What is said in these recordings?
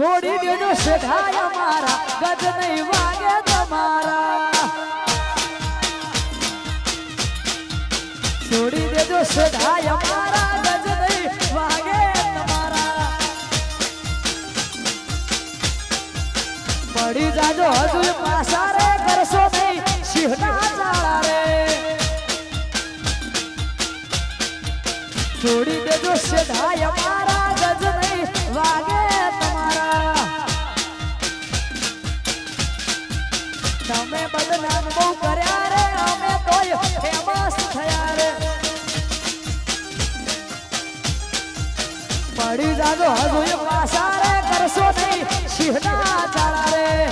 છોડી દેજો શેઠાય મારા, ગજ નહીં વાગે તમારા. છોડી દેજો શેઠાય મારા, ગજ નહીં વાગે તમારા. પડી જાજો હજુ પાસા રે, કરશો નહીં સિંહના ચાળા રે. છોડી દેજો શેઠાય મારા મળી જાજો હજુ એ કરશો નહીં. સિંહના ચાળા રે.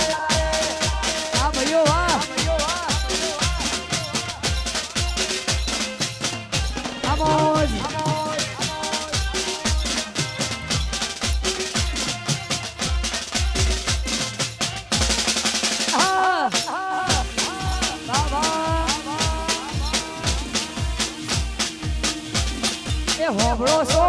હોબળો છો?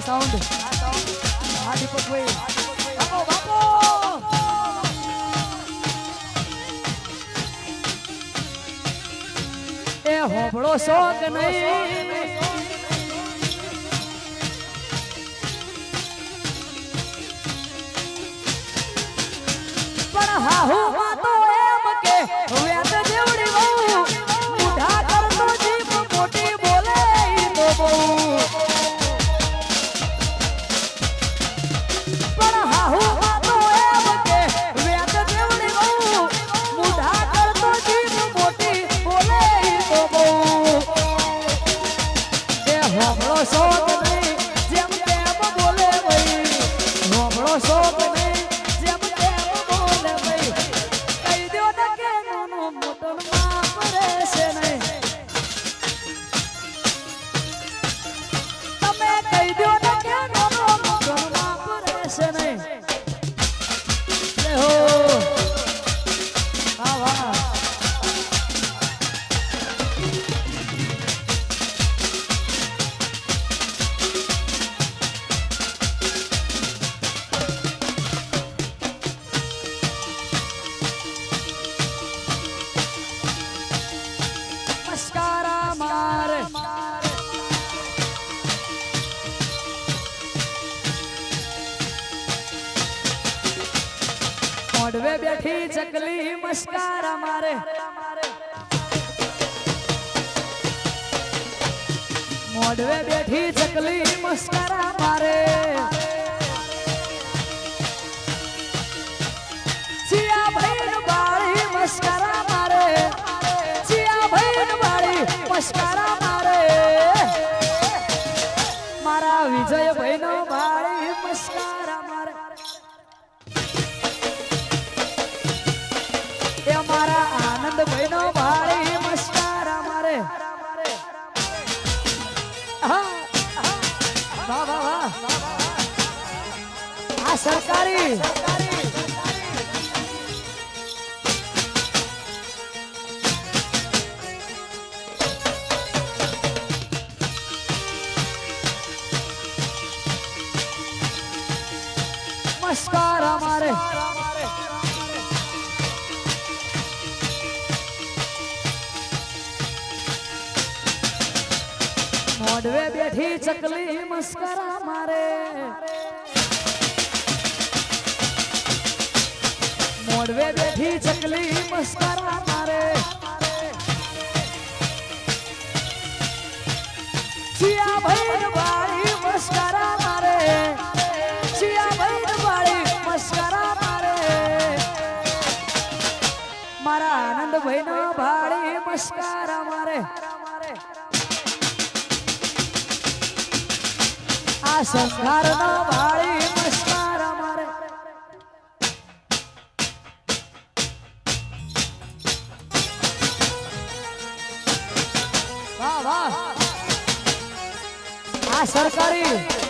આ સાઉન્ડ આ દીપકભાઈ બાપો બાપો એ હોબળો શોખ નહીં પડવે બેઠી ચકલી મસ્કારા મારે મોડવે બેઠી ચકલી મસ્કારા મારે ચિયા ભાઈ બાળી મસ્કારા મારે ચિયા ભાઈ બાળી મસ્કારા આ સરકારી. નમસ્કાર અમારે. મોડવે બેઠી ચકલી મસ્કરા. મારે. મોડવે બેઠી ચકલી મસ્કરા મારે. શિયા ભાઈ વાળી મસ્કરા મારે. શિયા ભાઈ વાળી મસ્કરા મારે. મારા આનંદભાઈ નો ભાળી મસ્કરા મારે. આ સંસાર નો વાળી મસ્કાર અમારે. વાહ વાહ. આ સરકારી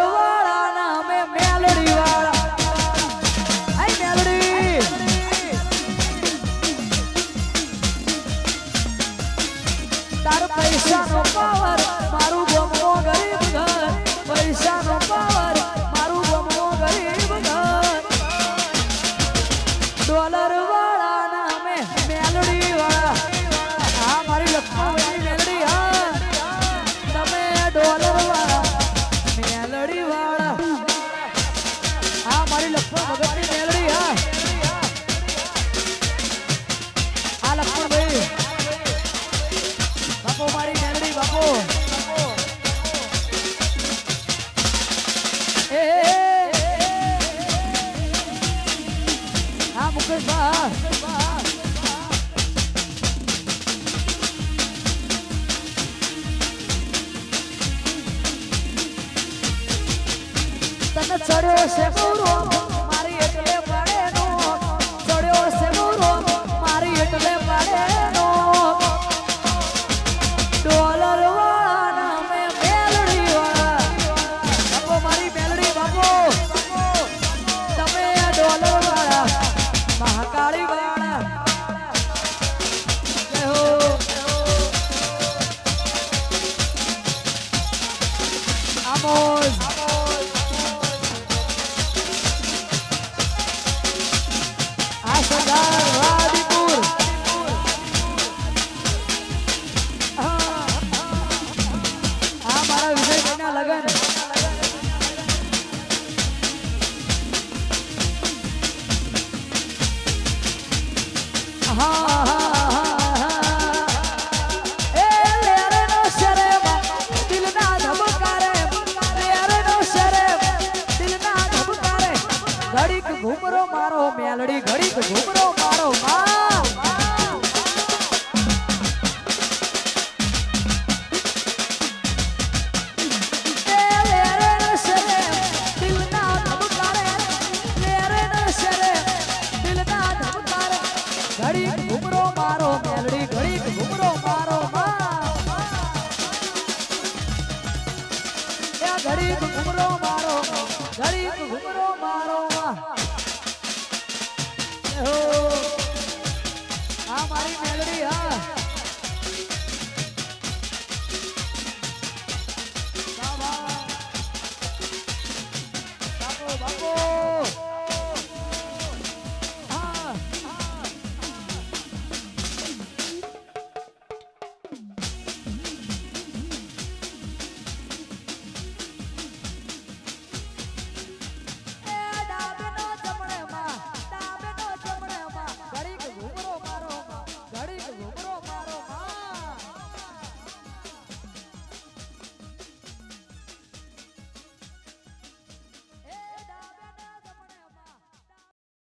ચડ્યો છે ગૌરવ ઘડીક ઘૂમરો મારો મેલડી ઘડીક ઘૂમરો મારો મા